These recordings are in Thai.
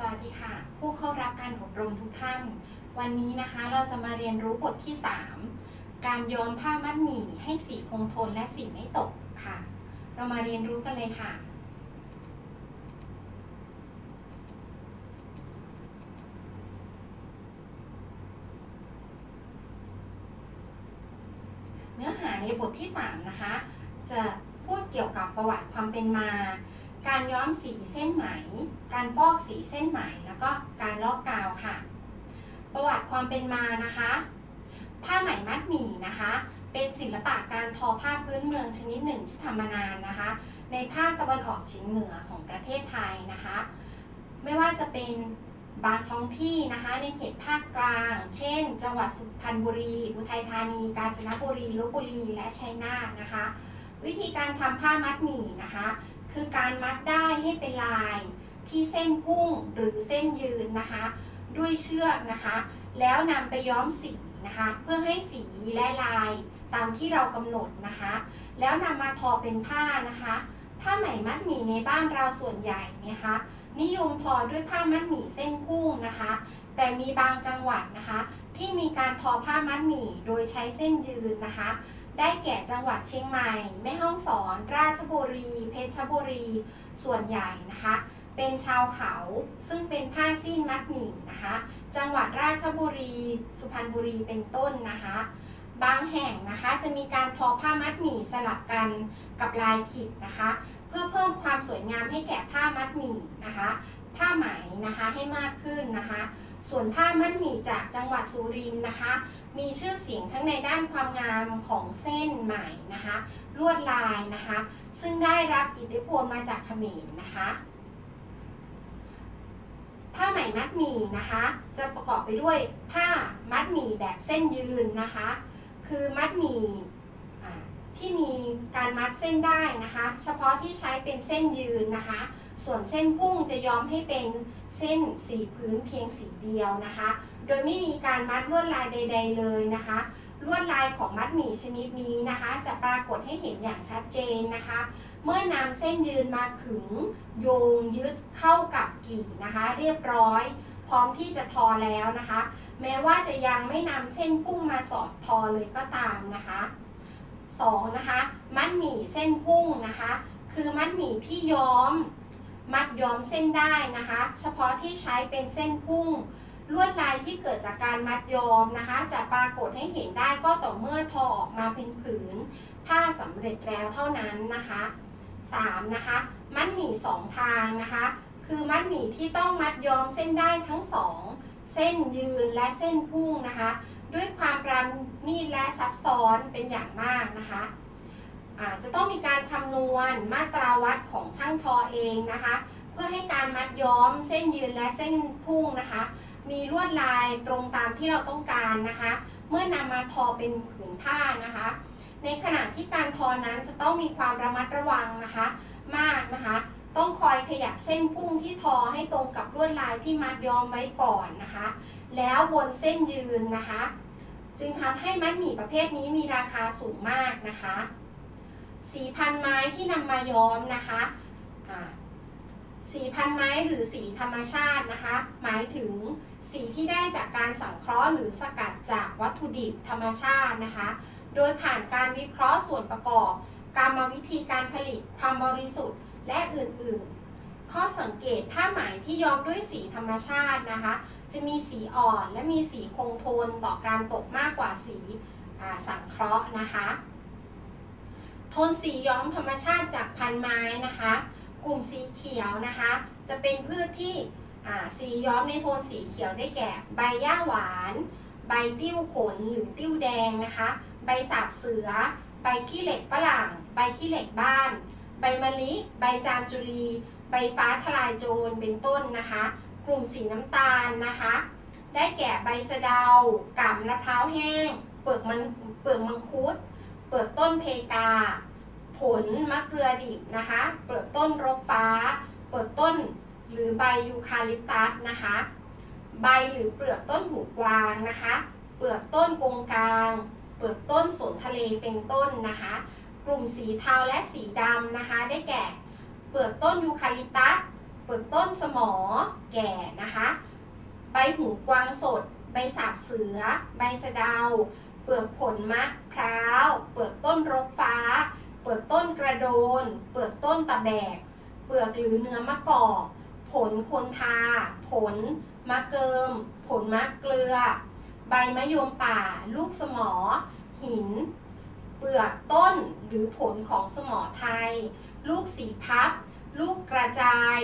สวัสดีค่ะ ผู้เข้ารับการอบรมทุกท่าน วันนี้นะคะเราจะมาเรียนรู้บทที่ 3 การย้อมผ้ามัดหมี่ให้สีคงทนและสีไม่ตกค่ะ เรามาเรียนรู้กันเลยค่ะ เนื้อหาในบทที่ 3 นะคะ จะพูดเกี่ยวกับประวัติความเป็นมา การย้อมสีเส้นไหม การฟอกสีเส้นไหม แล้วก็การลอกกาวค่ะ ประวัติความเป็นมานะคะ ผ้าไหมมัดหมี่นะคะ เป็นศิลปะการทอผ้าพื้นเมืองชนิดหนึ่งที่ทำมานานนะคะ ในภาคตะวันออกเฉียงเหนือของประเทศไทยนะคะ ไม่ว่าจะเป็นบางท้องที่นะคะในเขตภาคกลาง เช่น จังหวัดสุพรรณบุรี อุทัยธานี กาญจนบุรีลบบุรี และชัยนาทนะคะ วิธีการทำผ้ามัดหมี่นะคะ คือการมัดได้ให้เป็นลายที่เส้นพุ่งหรือเส้นยืนนะคะ ด้วยเชือกนะคะ แล้วนำไปย้อมสีนะคะ เพื่อให้สีและลายตามที่เรากำหนดนะคะ แล้วนำมาทอเป็นผ้านะคะ ผ้าไหมมัดหมี่ในบ้านเราส่วนใหญ่นยนะคะนิยมทอด้วยผ้ามัดหมี่เส้นพุ่งนะคะ แต่มีบางจังหวัดนะคะ ที่มีการทอผ้ามัดหมี่โดยใช้เส้นยืนนะคะ ได้แก่จังหวัดเชียงใหม่ แม่ฮ่องสอน ราชบุรี เพชรบุรี ส่วนใหญ่นะคะ เป็นชาวเขาซึ่งเป็นผ้าสิ้นมัดหมี่นะคะ จังหวัดราชบุรี สุพรรณบุรีเป็นต้นนะคะ บางแห่งนะคะจะมีการทอผ้ามัดหมี่สลับกันกับลายขีดนะคะ เพื่อเพิ่มความสวยงามให้แก่ผ้ามัดหมี่นะคะ ผ้าไหมนะคะให้มากขึ้นนะคะ ส่วนผ้ามัดหมี่จากจังหวัดสุรินทร์นะคะ มีชื่อเสียงทั้งในด้านความงามของเส้นไหมนะคะ ลวดลายนะคะ ซึ่งได้รับอิทธิพลมาจากเขมรนะคะ ผ้าไหมมัดหมี่นะคะ จะประกอบไปด้วยผ้ามัดหมี่แบบเส้นยืนนะคะ คือมัดหมี่ที่มีการมัดเส้นได้นะคะ เฉพาะที่ใช้เป็นเส้นยืนนะคะ ส่วนเส้นพุ่งจะย้อมให้เป็นเส้นสีพื้นเพียงสีเดียวนะคะ โดยไม่มีการมัดลวดลายใด ๆ เลยนะคะ ลวดลายของมัดหมี่ชนิดนี้นะคะ จะปรากฏให้เห็นอย่างชัดเจนนะคะ เมื่อนำเส้นยืนมาขึงโยงยึดเข้ากับกี่นะคะ เรียบร้อย พร้อมที่จะทอแล้วนะคะ แม้ว่าจะยังไม่นำเส้นพุ่งมาสอดทอเลยก็ตามนะคะสองนะคะมัดหมี่เส้นพุ่งนะคะ คือมัดหมี่ที่ย้อม มัดย้อมเส้นได้นะคะ เฉพาะที่ใช้เป็นเส้นพุ่ง ลวดลายที่เกิดจากการมัดย้อมนะคะ จะปรากฏให้เห็นได้ก็ต่อเมื่อทอออกมาเป็นผืน ผ้าสำเร็จแล้วเท่านั้นนะคะ 3. นะคะมัดหมี่สองทางนะคะ คือมัดหมี่ที่ต้องมัดย้อมเส้นได้ทั้งสองเส้นยืนและเส้นพุ่งนะคะ ด้วยความประณีตและซับซ้อนเป็นอย่างมากนะคะ อาจจะต้องมีการคำนวณมาตราวัดของช่างทอเองนะคะ เพื่อให้การมัดย้อมเส้นยืนและเส้นพุ่งนะคะ มีลวดลายตรงตามที่เราต้องการนะคะ เมื่อนำมาทอเป็นผืนผ้านะคะ ในขณะที่การทอนั้นจะต้องมีความระมัดระวังนะคะ มากนะคะ ต้องคอยขยับเส้นพุ่งที่ทอให้ตรงกับลวดลายที่มัดย้อมไว้ก่อนนะคะ แล้วบนเส้นยืนนะคะ จึงทำให้มัดหมี่ประเภทนี้มีราคาสูงมากนะคะ สีพันไม้ที่นำมาย้อมนะคะสีพันไม้หรือสีธรรมชาตินะคะ หมายถึงสีที่ได้จากการสังเคราะห์หรือสกัดจากวัตถุดิบธรรมชาตินะคะ โดยผ่านการวิเคราะห์ส่วนประกอบ กรรมวิธีการผลิต ความบริสุทธิ์ และอื่นๆ ข้อสังเกตผ้าไหมที่ย้อมด้วยสีธรรมชาตินะคะ จะมีสีอ่อนและมีสีคงทนต่อการตกมากกว่าสีสังเคราะห์นะคะ ทนสีย้อมธรรมชาติจากพันไม้นะคะ กลุ่มสีเขียวนะคะ จะเป็นพืชที่สีย้อมในโทนสีเขียวได้แก่ ใบหญ้าหวาน ใบติ้วขนหรือติ้วแดงนะคะ ใบสาบเสือ ใบขี้เหล็กฝรั่ง ใบขี้เหล็กบ้าน ใบมะลิ ใบจามจุรี ใบฟ้าทลายโจรเป็นต้นนะคะ กลุ่มสีน้ำตาลนะคะ ได้แก่ใบสะเดากาบมะพร้าวแห้ง เปลือกมันเปลือกมังคุด เปลือกต้นเพกา ผลมะเกลือดิบนะคะ เปลือกต้นรกฟ้า เปลือกต้นหรือใบยูคาลิปตัสนะคะ ใบหรือเปลือกต้นหูกวางนะคะ เปลือกต้นกงกลาง เปลือกต้นสนทะเลเป็นต้นนะคะ กลุ่มสีเทาและสีดำนะคะ ได้แก่ เปลือกต้นยูคาลิปตัส เปลือกต้นสมอ แก่นะคะ ใบหูกวางสด ใบสาบเสือ ใบสะเดา เปลือกผลมะพร้าว เปลือกต้นรกฟ้า เปลือกต้นกระโดน เปลือกต้นตะแบก เปลือกหรือเนื้อมะกอก ผลคนทา ผลมะเกิม ผลมะเกลือ ใบมะยมป่า ลูกสมอ หิน เปลือกต้นหรือผลของสมอไทย ลูกสีพับ ลูกกระจาย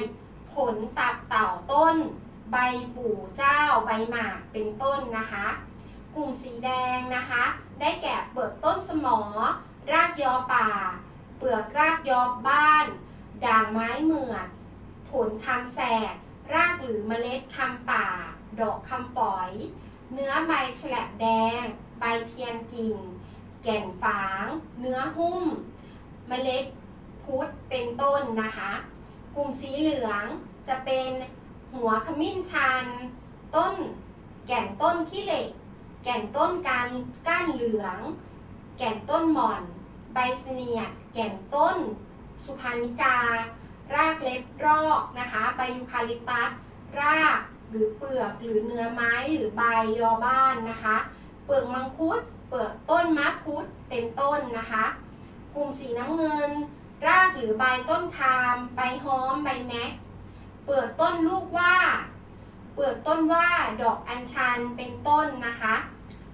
ผลตับเต่าต้น ใบปู่เจ้า ใบหมาก เป็นต้นนะคะ กลุ่มสีแดงนะคะ ได้แก่เปลือกต้นสมอ รากยอป่า เปลือกรากยอบ้าน ด่างไม้เหมือด ผลคำแสดรากหรือเมล็ดคำป่า ดอกคำฝอย เนื้อใบฉลบแดง ใบเทียนกิ่ง แก่นฝาง เนื้อหุ้ม เมล็ดพุทธเป็นต้นนะคะ กลุ่มสีเหลืองจะเป็นหัวขมิ้นชัน ต้นแก่นต้นขี้เหล็ก แก่นต้นการก้านเหลือง แก่นต้นหม่อน ใบเสนียด แก่นต้น สุพรรณิกา รากเล็บรอกนะคะใบยูคาลิปตัส รากหรือเปลือกหรือเนื้อไม้หรือใบยอบ้านนะคะ เปลือกมังคุด เปลือกต้นมะพุดเป็นต้นนะคะ กลุ่มสีน้ำเงิน รากหรือใบต้นคาม ใบหอม ใบแม็ก เปลือกต้นลูกว่า เปลือกต้นว่าดอกอัญชันเป็นต้นนะคะ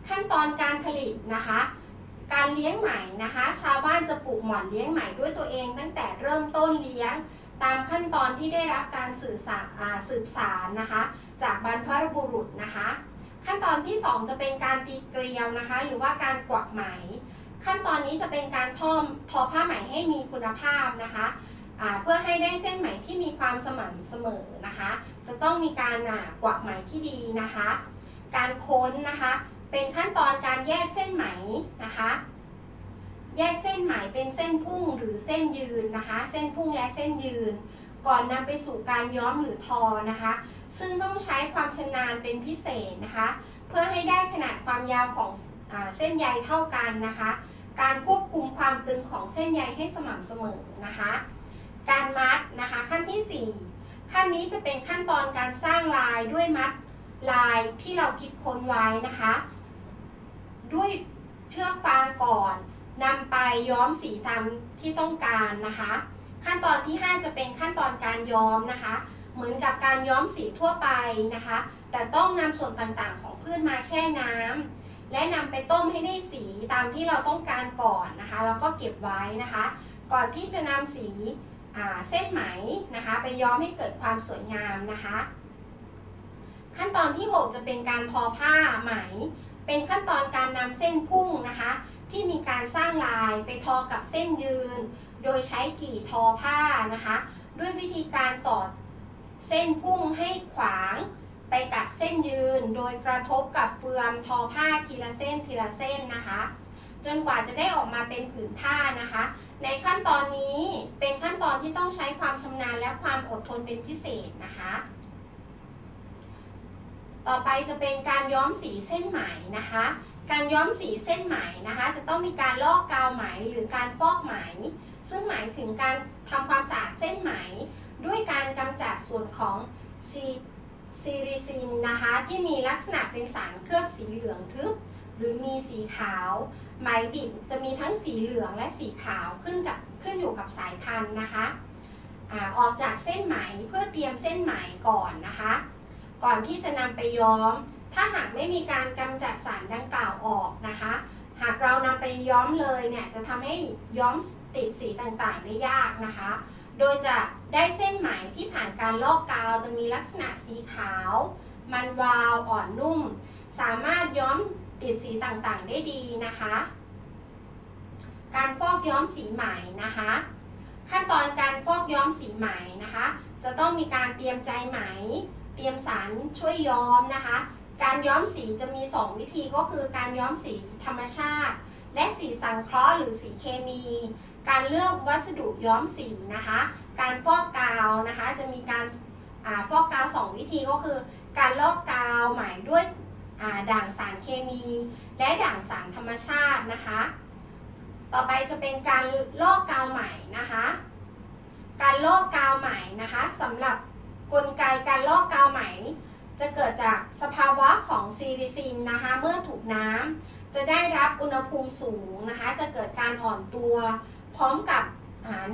ขั้นตอนการผลิตนะคะ การเลี้ยงไหมนะคะ ชาวบ้านจะปลูกหม่อนเลี้ยงไหมด้วยตัวเองตั้งแต่เริ่มต้นเลี้ยง ตามขั้นตอนที่ได้รับการสื่อสารอ่าสืบสารนะคะ จากบรรพบุรุษนะคะ ขั้นตอนที่ 2 จะเป็นการตีเกลียวนะคะ หรือว่าการกวักไหม ขั้นตอนนี้จะเป็นการทอมทอผ้าไหมให้มีคุณภาพนะคะเพื่อให้ได้เส้นไหมที่มีความสม่ำเสมอนะคะ จะต้องมีการกวักไหมที่ดีนะคะ การค้นนะคะ เป็นขั้นตอนการแยกเส้นไหมนะคะ แยกเส้นไหมเป็นเส้นพุ่งหรือเส้นยืนนะคะ เส้นพุ่งและเส้นยืน ก่อนนำไปสู่การย้อมหรือทอนะคะ ซึ่งต้องใช้ความชำนาญเป็นพิเศษนะคะ เพื่อให้ได้ขนาดความยาวของอเส้นใยเท่ากันนะคะ การควบคุมความตึงของเส้นใยให้สม่ำเสมอนะคะ การมัดนะคะขั้นที่ 4 ขั้นนี้จะเป็นขั้นตอนการสร้างลายด้วยมัดลายที่เราคิดค้นไว้นะคะ ด้วยเชือกฟางก่อนนำไปย้อมสีตามที่ต้องการนะคะ ขั้นตอนที่ 5 จะเป็นขั้นตอนการย้อมนะคะ เหมือนกับการย้อมสีทั่วไปนะคะ แต่ต้องนำส่วนต่างๆ ของพืชมาแช่น้ำและนำไปต้มให้ได้สีตามที่เราต้องการก่อนนะคะแล้วก็เก็บไว้นะคะ ก่อนที่จะนำสีเส้นไหมนะคะ ไปย้อมให้เกิดความสวยงามนะคะ ขั้นตอนที่ 6 จะเป็นการทอผ้าไหม เป็นขั้นตอนการนำเส้นพุ่งนะคะ ที่มีการสร้างลายไปทอกับเส้นยืน โดยใช้กี่ทอผ้านะคะ ด้วยวิธีการสอดเส้นพุ่งให้ขวางไปกับเส้นยืน โดยกระทบกับเฟือมทอผ้าทีละเส้นทีละเส้นนะคะ จนกว่าจะได้ออกมาเป็นผืนผ้านะคะ ในขั้นตอนนี้เป็นขั้นตอนที่ต้องใช้ความชำนาญและความอดทนเป็นพิเศษนะคะ ต่อไปจะเป็นการย้อมสีเส้นไหมนะคะ การย้อมสีเส้นไหมนะคะ จะต้องมีการลอกกาวไหมหรือการฟอกไหม ซึ่งหมายถึงการทำความสะอาดเส้นไหม ด้วยการกำจัดส่วนของซีซีริซินนะคะที่มีลักษณะเป็นสารเคลือบสีเหลืองทึบ หรือมีสีขาว ไหมดิบจะมีทั้งสีเหลืองและสีขาวขึ้นกับขึ้นอยู่กับสายพันธุ์นะคะอออกจากเส้นไหมเพื่อเตรียมเส้นไหมก่อนนะคะ ก่อนที่จะนำไปย้อม ถ้าหากไม่มีการกำจัดสารดังกล่าวออกนะคะ หากเรานำไปย้อมเลยเนี่ยจะทำให้ย้อมติดสีต่างๆได้ยากนะคะ โดยจะได้เส้นไหมที่ผ่านการลอกกาวจะมีลักษณะสีขาว มันวาวอ่อนนุ่ม สามารถย้อมติดสีต่างๆได้ดีนะคะ การฟอกย้อมสีไหมนะคะ ขั้นตอนการฟอกย้อมสีไหมนะคะ จะต้องมีการเตรียมใจไหม เตรียมสารช่วยย้อมนะคะ การย้อมสีจะมี 2 วิธีก็คือการย้อมสีธรรมชาติ และสีสังเคราะห์หรือสีเคมี การเลือกวัสดุย้อมสีนะคะ การฟอกกาวนะคะจะมีการอาฟอกกาว 2 วิธีก็คือ การลอกกาวไหม่ด้วยด่างสารเคมี และด่างสารธรรมชาตินะคะ ต่อไปจะเป็นการลอกกาวไหม่นะคะ การลอกกาวไหม่นะคะสำหรับ กลไกการลอกกาวไหม จะเกิดจากสภาวะของซีริซินนะคะเมื่อถูกน้ำจะได้รับอุณหภูมิสูงนะคะจะเกิดการอ่อนตัว พร้อมกับ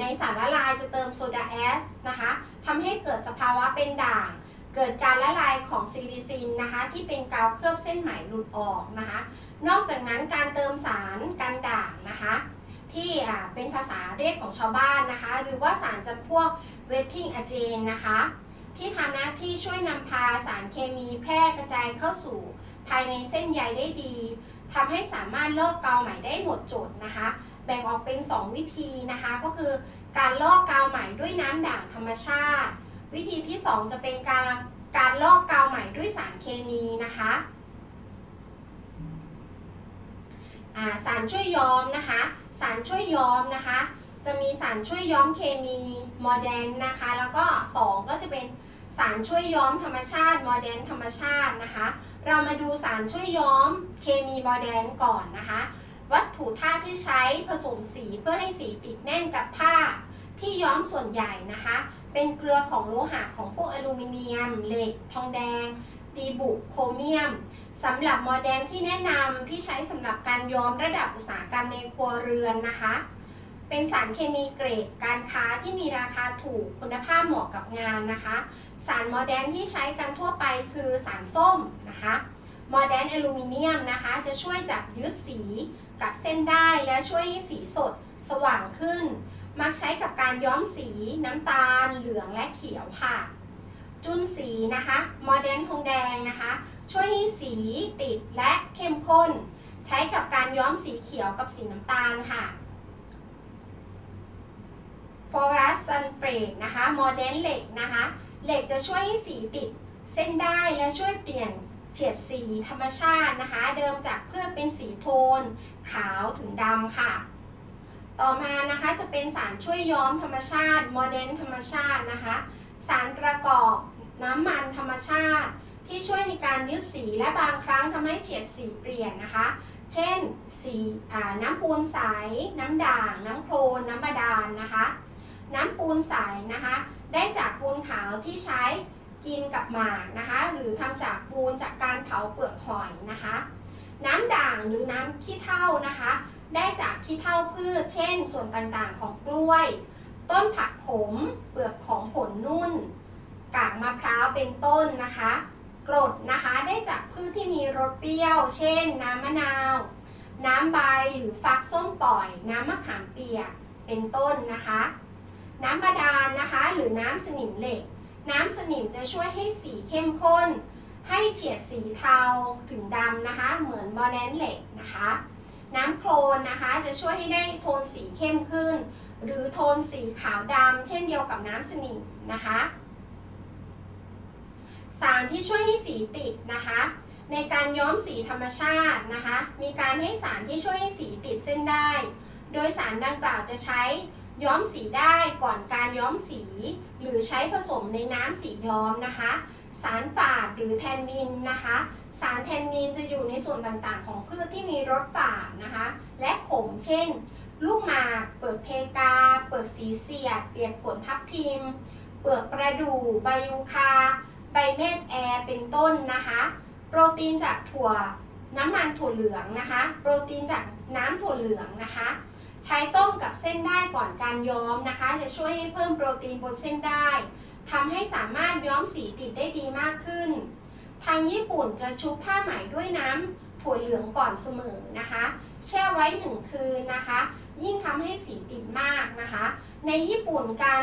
ในสารละลายจะเติมโซดาแอสนะคะทำให้เกิดสภาวะเป็นด่าง เกิดการละลายของซีริซินนะคะที่เป็นกาวเคลือบเส้นไหมหลุดออกนะคะนอกจากนั้นการเติมสารกันด่างนะคะที่เป็นภาษาเรียกของชาวบ้านนะคะ หรือว่าสารจำพวกเวทติ้งอะเจนนะคะ ที่ทำหน้าที่ช่วยนำพาสารเคมีแพร่กระจายเข้าสู่ ภายในเส้นใยได้ดีทำให้สามารถลอกกาวไหมได้หมดจดนะคะ แบ่งออกเป็น 2 วิธีนะคะ ก็คือการลอกกาวไหมด้วยน้ำด่างธรรมชาติ วิธีที่ 2 จะเป็นการการลอกกาวไหมด้วยสารเคมีนะคะาสารช่วยย้อมนะคะ สารช่วยย้อมนะคะ จะมีสารช่วยย้อมเคมีโมเดนนะคะ แล้วก็ 2 ก็จะเป็น สารช่วยย้อมธรรมชาติโมเดนธรรมชาตินะคะ เรามาดูสารช่วยย้อมเคมีโมเดนก่อนนะคะ วัตถุธาตุที่ใช้ผสมสีเพื่อให้สีติดแน่นกับผ้า ที่ย้อมส่วนใหญ่นะคะ เป็นเกลือของโลหะของพวกอลูมิเนียม เหล็ก ทองแดงดีบุกโครเมียมสำหรับโมเดลที่แนะนำที่ใช้สำหรับการย้อมระดับอุตสาหกรรมในครัวเรือนนะคะ เป็นสารเคมีเกรดการค้าที่มีราคาถูกคุณภาพเหมาะกับงานนะคะ สารโมเดลที่ใช้กันทั่วไปคือสารส้มนะคะโมเดลอลูมิเนียมนะคะ จะช่วยจับยึดสีกับเส้นได้และช่วยให้สีสดสว่างขึ้น มักใช้กับการย้อมสีน้ำตาล เหลืองและเขียวค่ะ จุนสีนะคะโมเดลทองแดงนะคะ ช่วยให้สีติดและเข้มข้น ใช้กับการย้อมสีเขียวกับสีน้ำตาลค่ะฟอรั สซันเฟรดนะคะโมเดลเหล็กนะคะเหล็กจะช่วยให้สีติดเส้นได้และช่วยเปลี่ยนเฉดสีธรรมชาตินะคะ เดิมจากเพื่อเป็นสีโทน ขาวถึงดำค่ะ ต่อมานะคะจะเป็นสารช่วยย้อมธรรมชาติโมเดลธรรมชาตินะคะ สารประกอบน้ำมันธรรมชาติ ที่ช่วยในการยึดสีและบางครั้งทำให้เฉดสีเปลี่ยนนะคะ เช่น สีน้ำปูนใส น้ำด่าง น้ำโคลน น้ำบาดาลนะคะ น้ำปูนใสนะคะ ได้จากปูนขาวที่ใช้กินกับหมากนะคะ หรือทำจากปูนจากการเผาเปลือกหอยนะคะ น้ำด่างหรือน้ำขี้เถ้านะคะ ได้จากขี้เถ้าพืช เช่น ส่วนต่างๆของกล้วย ต้นผักขม เปลือกของผลนุ่น กากมะพร้าวเป็นต้นนะคะกรดนะคะได้จากพืชที่มีรสเปรี้ยว เช่น น้ำมะนาว น้ำใบหรือฟักส้มปล่อย น้ำมะขามเปียก เป็นต้นนะคะ น้ำบาดาลนะคะ หรือน้ำสนิมเหล็ก น้ำสนิมจะช่วยให้สีเข้มข้น ให้เฉียดสีเทาถึงดำนะคะ เหมือนบอแนนเหล็กนะคะ น้ำโคลนนะคะจะช่วยให้ได้โทนสีเข้มขึ้น หรือโทนสีขาวดำเช่นเดียวกับน้ำสนิมนะคะ สารที่ช่วยให้สีติดนะคะในการย้อมสีธรรมชาตินะคะ มีการให้สารที่ช่วยให้สีติดเส้นได้ โดยสารดังกล่าวจะใช้ ย้อมสีได้ก่อนการย้อมสี หรือใช้ผสมในน้ำสีย้อมนะคะ สารฝาดหรือแทนนินนะคะ สารแทนนินจะอยู่ในส่วนต่างๆ ของพืชที่มีรสฝาดนะคะ และขมเช่น ลูกหมากเปลือกเพกา เปลือกสีเสียด เปียกผลทับทิม เปลือกประดู่ใบยูคา ใบเม็ดแอร์เป็นต้นนะคะ โปรตีนจากถั่วน้ำมันถั่วเหลืองนะคะ โปรตีนจากน้ำถั่วเหลืองนะคะ ใช้ต้มกับเส้นได้ก่อนการย้อมนะคะ จะช่วยให้เพิ่มโปรตีนบนเส้นได้ทำให้สามารถย้อมสีติดได้ดีมากขึ้น ทางญี่ปุ่นจะชุบผ้าไหมด้วยน้ำถั่วเหลืองก่อนเสมอนะคะ แช่ไว้หนึ่งคืนนะคะ ยิ่งทำให้สีติดมากนะคะ ในญี่ปุ่นการ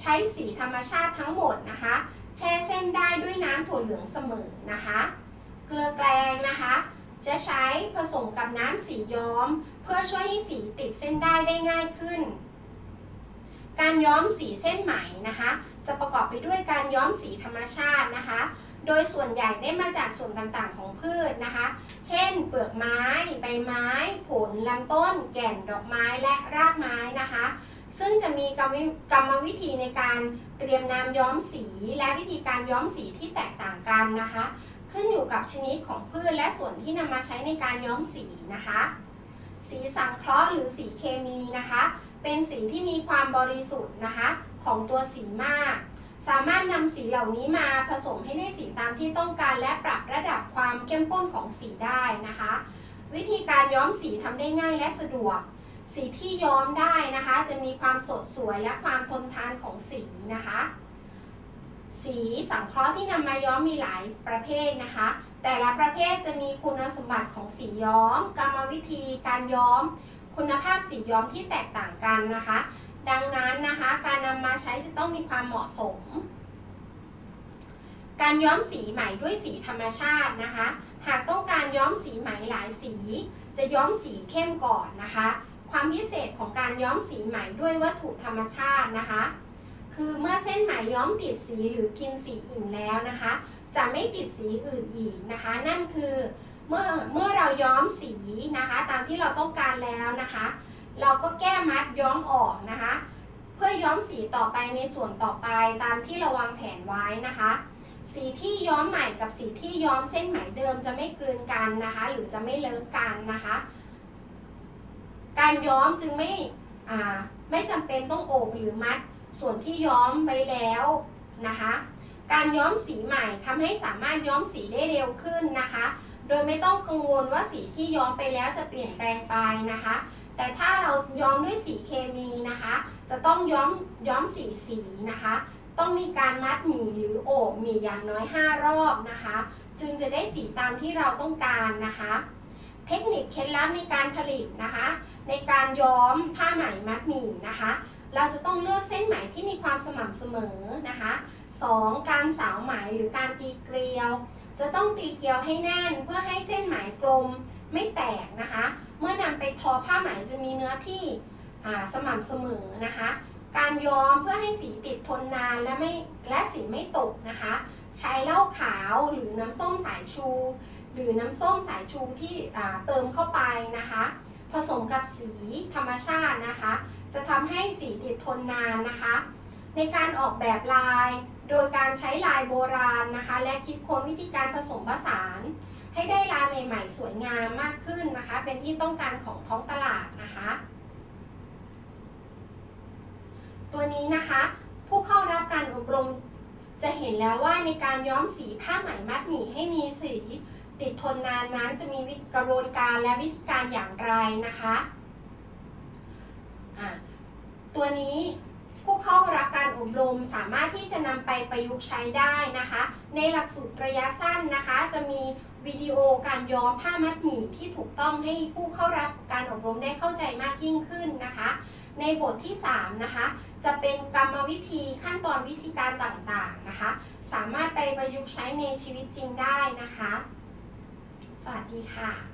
ใช้สีธรรมชาติทั้งหมดนะคะ แช่เส้นได้ด้วยน้ำถั่วเหลืองเสมอนะคะ เกลือแกลงนะคะ จะใช้ผสมกับน้ำสีย้อม เพื่อช่วยให้สีติดเส้นได้ได้ง่ายขึ้น การย้อมสีเส้นไหมนะคะ จะประกอบไปด้วยการย้อมสีธรรมชาตินะคะ โดยส่วนใหญ่ได้มาจากส่วนต่างๆของพืชนะคะ เช่น เปลือกไม้ ใบไม้ ผลลำต้น แก่นดอกไม้และรากไม้นะคะซึ่งจะมีกรรมวิกรรมวิธีในการเตรียมน้ำย้อมสี และวิธีการย้อมสีที่แตกต่างกันนะคะ ขึ้นอยู่กับชนิดของพืชและส่วนที่นำมาใช้ในการย้อมสีนะคะ สีสังเคราะห์หรือสีเคมีนะคะ เป็นสีที่มีความบริสุทธิ์นะคะของตัวสีมาก สามารถนำสีเหล่านี้มาผสมให้ได้สีตามที่ต้องการและปรับระดับความเข้มข้นของสีได้นะคะ วิธีการย้อมสีทำได้ง่ายและสะดวก สีที่ย้อมได้นะคะ จะมีความสดสวยและความทนทานของสีนะคะ สีสังเคราะห์ที่นำมาย้อมมีหลายประเภทนะคะ แต่ละประเภทจะมีคุณสมบัติของสีย้อม กรรมวิธีการย้อม คุณภาพสีย้อมที่แตกต่างกันนะคะ ดังนั้นนะคะการนำมาใช้จะต้องมีความเหมาะสม การย้อมสีใหม่ด้วยสีธรรมชาตินะคะ หากต้องการย้อมสีใหม่หลายสี จะย้อมสีเข้มก่อนนะคะ ความพิเศษของการย้อมสีใหม่ด้วยวัตถุธรรมชาตินะคะ คือเมื่อเส้นไหมย้อมติดสีหรือกินสีอิ่มแล้วนะคะ จะไม่ติดสีอื่นอีกนะคะ นั่นคือเมื่อเมื่อเราย้อมสีนะคะ ตามที่เราต้องการแล้วนะคะ เราก็แก้มัดย้อมออกนะคะ เพื่อย้อมสีต่อไปในส่วนต่อไปตามที่เราวางแผนไว้นะคะ สีที่ย้อมใหม่กับสีที่ย้อมเส้นไหมเดิมจะไม่กลืนกันนะคะ หรือจะไม่เลิกกันนะคะ การย้อมจึงไม่ไม่จำเป็นต้องโอบหรือมัด ส่วนที่ย้อมไว้แล้วนะคะ การย้อมสีใหม่ทำให้สามารถย้อมสีได้เร็วขึ้นนะคะ โดยไม่ต้องกังวลว่าสีที่ย้อมไปแล้วจะเปลี่ยนแปลงไปนะคะ แต่ถ้าเราย้อมด้วยสีเคมีนะคะ จะต้องย้อมย้อมสีสีนะคะ ต้องมีการมัดหมี่หรือโอบหมี่อย่างน้อย 5 รอบนะคะ จึงจะได้สีตามที่เราต้องการนะคะเทคนิคเคล็ดลับในการผลิตนะคะ ในการย้อมผ้าไหมมัดหมี่นะคะ เราจะต้องเลือกเส้นไหมที่มีความสม่ำเสมอนะคะ 2. การสาวไหมหรือการตีเกลียว จะต้องตีเกลียวให้แน่นเพื่อให้เส้นไหมกลมไม่แตกนะคะ เมื่อนำไปทอผ้าไหมจะมีเนื้อที่สม่ำเสมอนะคะ การย้อมเพื่อให้สีติดทนนานและไม่และสีไม่ตกนะคะ ใช้เหล้าขาวหรือน้ำส้มสายชู หรือน้ำส้มสายชูที่เติมเข้าไปนะคะ ผสมกับสีธรรมชาตินะคะ จะทำให้สีติดทนนานนะคะ ในการออกแบบลาย โดยการใช้ลายโบราณนะคะ และคิดค้นวิธีการผสมผสาน ให้ได้ลายใหม่ๆ สวยงามมากขึ้นนะคะ เป็นที่ต้องการของท้องตลาดนะคะ ตัวนี้นะคะ ผู้เข้ารับการอบรมจะเห็นแล้วว่าในการย้อมสีผ้าไหมมัดหมี่ให้มีสีติดทนนานนั้นจะมีกระบวนการและวิธีการอย่างไรนะคะ ตัวนี้ผู้เข้ารับการอบรมสามารถที่จะนำไปประยุกต์ใช้ได้นะคะ ในหลักสูตรระยะสั้นนะคะ จะมีวิดีโอการย้อมผ้ามัดหมี่ที่ถูกต้องให้ผู้เข้ารับการอบรมได้เข้าใจมากยิ่งขึ้นนะคะ ในบทที่ 3 นะคะ จะเป็นกรรมวิธีขั้นตอนวิธีการต่างๆนะคะ สามารถไปประยุกต์ใช้ในชีวิตจริงได้นะคะ สวัสดีค่ะ